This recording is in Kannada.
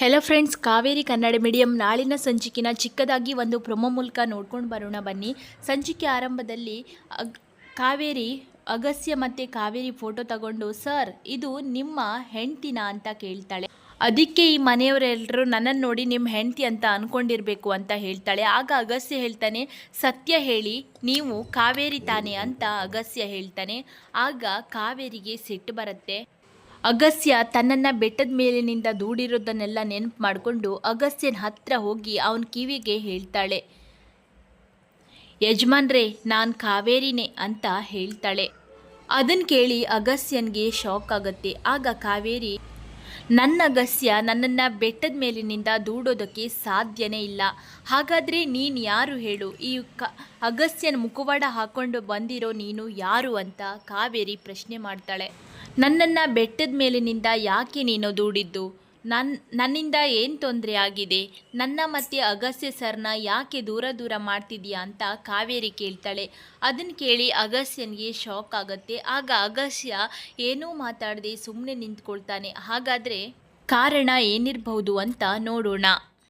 Hello friends Kaveri Kannada medium ನಾಳಿನ ಸಂಚಿಕೆನ ಚಿಕ್ಕದಾಗಿ ಒಂದು ಪ್ರೊಮೋ ಮೂಲಕ ನೋಡ್ಕೊಂಡು ಬರೋಣ ಬನ್ನಿ. ಸಂಚಿಕೆ ಆರಂಭದಲ್ಲಿ ಕಾವೇರಿ ಅಗಸ್ಯ ಮತ್ತು ಕಾವೇರಿ ಫೋಟೋ ತಗೊಂಡು, ಸರ್, ಇದು ನಿಮ್ಮ ಹೆಂಡ್ತಿನ ಅಂತ ಕೇಳ್ತಾಳೆ. ಅದಕ್ಕೆ ಈ ಮನೆಯವರೆಲ್ಲರೂ ನನ್ನನ್ನು ನೋಡಿ ನಿಮ್ಮ ಹೆಂಡ್ತಿ ಅಂತ ಅಂದ್ಕೊಂಡಿರಬೇಕು ಅಂತ ಹೇಳ್ತಾಳೆ. ಆಗ ಅಗಸ್ಯ ಹೇಳ್ತಾನೆ, ಸತ್ಯ ಹೇಳಿ, ನೀವು ಕಾವೇರಿ ತಾನೆ ಅಂತ ಅಗಸ್ಯ ಹೇಳ್ತಾನೆ. ಆಗ ಕಾವೇರಿಗೆ ಸಿಟ್ಟು ಬರುತ್ತೆ. ಅಗಸ್ಯ ತನ್ನನ್ನು ಬೆಟ್ಟದ ಮೇಲಿನಿಂದ ದೂಡಿರೋದನ್ನೆಲ್ಲ ನೆನಪು ಮಾಡಿಕೊಂಡು ಅಗಸ್ಯನ ಹತ್ರ ಹೋಗಿ ಅವನ ಕಿವಿಗೆ ಹೇಳ್ತಾಳೆ. ಯಜಮಾನ್ರೇ, ನಾನು ಕಾವೇರಿನೇ ಅಂತ ಹೇಳ್ತಾಳೆ. ಅದನ್ನು ಕೇಳಿ ಅಗಸ್ಯನ್ಗೆ ಶಾಕ್ ಆಗುತ್ತೆ. ಆಗ ಕಾವೇರಿ ನನ್ನ ಅಗಸ್ಯ ನನ್ನನ್ನು ಬೆಟ್ಟದ ಮೇಲಿನಿಂದ ದೂಡೋದಕ್ಕೆ ಸಾಧ್ಯನೇ ಇಲ್ಲ. ಹಾಗಾದರೆ ನೀನು ಯಾರು ಹೇಳು? ಈ ಕ ಅಗಸ್ಯನ ಮುಖವಾಡ ಹಾಕೊಂಡು ಬಂದಿರೋ ನೀನು ಯಾರು ಅಂತ ಕಾವೇರಿ ಪ್ರಶ್ನೆ ಮಾಡ್ತಾಳೆ. ನನ್ನನ್ನು ಬೆಟ್ಟದ ಮೇಲಿನಿಂದ ಯಾಕೆ ನೀನು ದೂಡಿದ್ದು? ನನ್ನ ನನ್ನಿಂದ ಏನು ತೊಂದರೆ ಆಗಿದೆ? ನನ್ನ ಮತ್ತೆ ಅಗಸ್ಯ ಸರ್ನ ಯಾಕೆ ದೂರ ದೂರ ಮಾಡ್ತಿದ್ಯಾ ಅಂತ ಕಾವೇರಿ ಕೇಳ್ತಾಳೆ. ಅದನ್ನು ಕೇಳಿ ಅಗಸ್ಯನಿಗೆ ಶಾಕ್ ಆಗುತ್ತೆ. ಆಗ ಅಗಸ್ಯ ಏನೂ ಮಾತಾಡದೆ ಸುಮ್ಮನೆ ನಿಂತ್ಕೊಳ್ತಾನೆ. ಹಾಗಾದರೆ ಕಾರಣ ಏನಿರಬಹುದು ಅಂತ ನೋಡೋಣ.